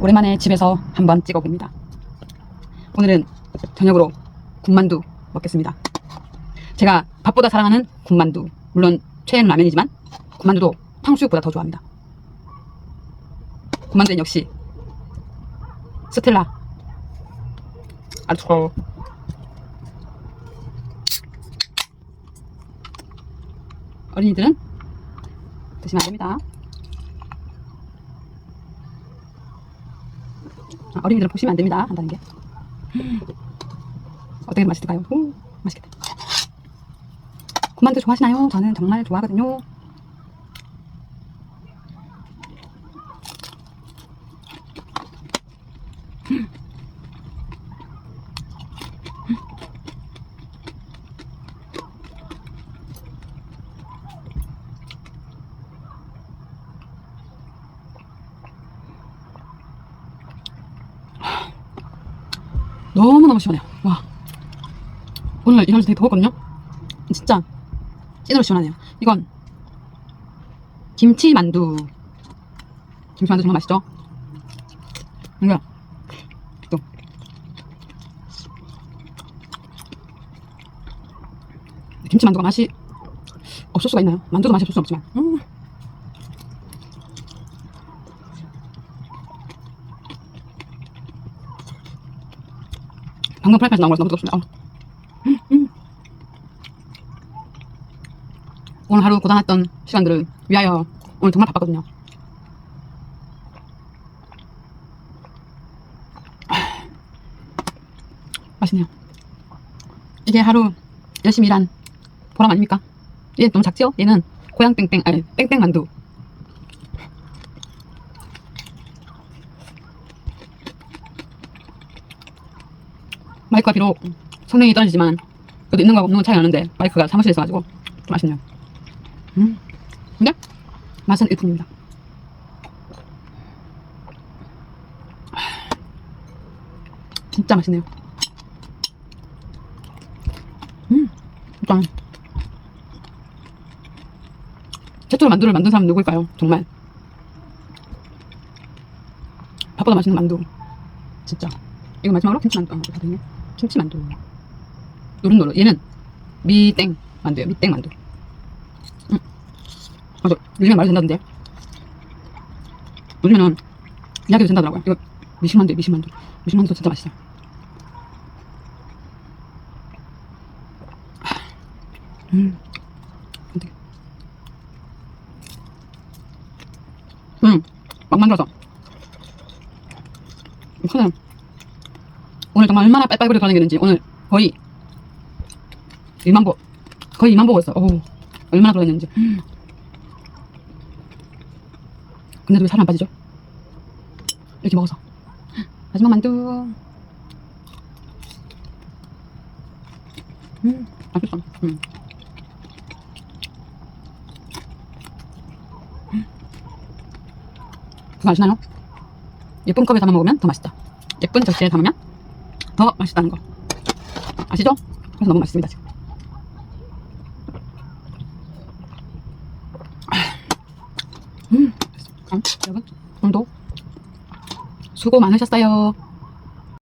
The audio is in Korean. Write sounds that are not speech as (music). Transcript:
오랜만에 집에서 한번 찍어봅니다. 오늘은 저녁으로 군만두 먹겠습니다. 제가 밥보다 사랑하는 군만두. 물론 최애는 라면이지만 군만두도 탕수육보다 더 좋아합니다. 군만두는 역시 스텔라. 아주 좋아요. 어린이들은 드시면 안 됩니다. 어린이들은 보시면 안 됩니다. 한다는 게. 음. 어떻게 맛있을까요? 오, 맛있겠다. 군만두 좋아하시나요? 저는 정말 좋아하거든요. 너무너무 시원해요. 와. 오늘 일하면서 되게 더웠거든요? 진짜 찐으로 시원하네요. 이건 김치 만두. 김치 만두 정말 맛있죠? 이거 또 김치 만두가 맛이 없을 수가 있나요? 만두도 맛이 없을 수는 없지만 음. 방금 프라이팬에서 나온 거라서 너무 뜨겁습니다. 어. 음, 음. 오늘 하루 고단했던 시간들을 위하여 오늘 정말 바빴거든요. 아, 맛있네요. 이게 하루 열심히 일한 보람 아닙니까? 얘 너무 작죠? 얘는 땡땡, 아니, 땡땡 만두. 마이크가 비록 성능이 떨어지지만 그래도 있는 거하고 없는 건 차이 나는데 마이크가 사무실에 있어가지고 좀 아쉽네요. 음. 근데 맛은 일품입니다. (sighs) 진짜 맛있네요. 음, 일단 최초로 만두를 만든 사람은 누구일까요? 정말 밥보다 맛있는 만두. 진짜. 이거 마지막으로 김치 만두. 아, 다 되네. 김치 만두. 노릇노릇. 얘는 미땡 만두예요. 미땡 만두. 음. 아, 저 요즘에 말이 된다던데. 요즘에는 이야기도 된다더라고요. 이거 미식 만두, 미식 만두. 미식 만두 진짜 맛있어요. 음. 음. 막 만들어서. 이거는 오늘 정말 얼마나 빨빨거리 돌아다녔는지 오늘 거의 1만 보 거의 2만 보고 있어. 오 얼마나 돌아다녔는지. 음. 근데도 왜살 안 빠지죠? 이렇게 먹어서 마지막 만두. 음 맛있어. 음. 그거 아시나요? 예쁜 컵에 담아 먹으면 더 맛있다. 예쁜 접시에 담으면 더 맛있다는 거. 아시죠? 그래서 너무 맛있습니다, 지금. 음, 음, 여러분, 오늘도 수고 많으셨어요.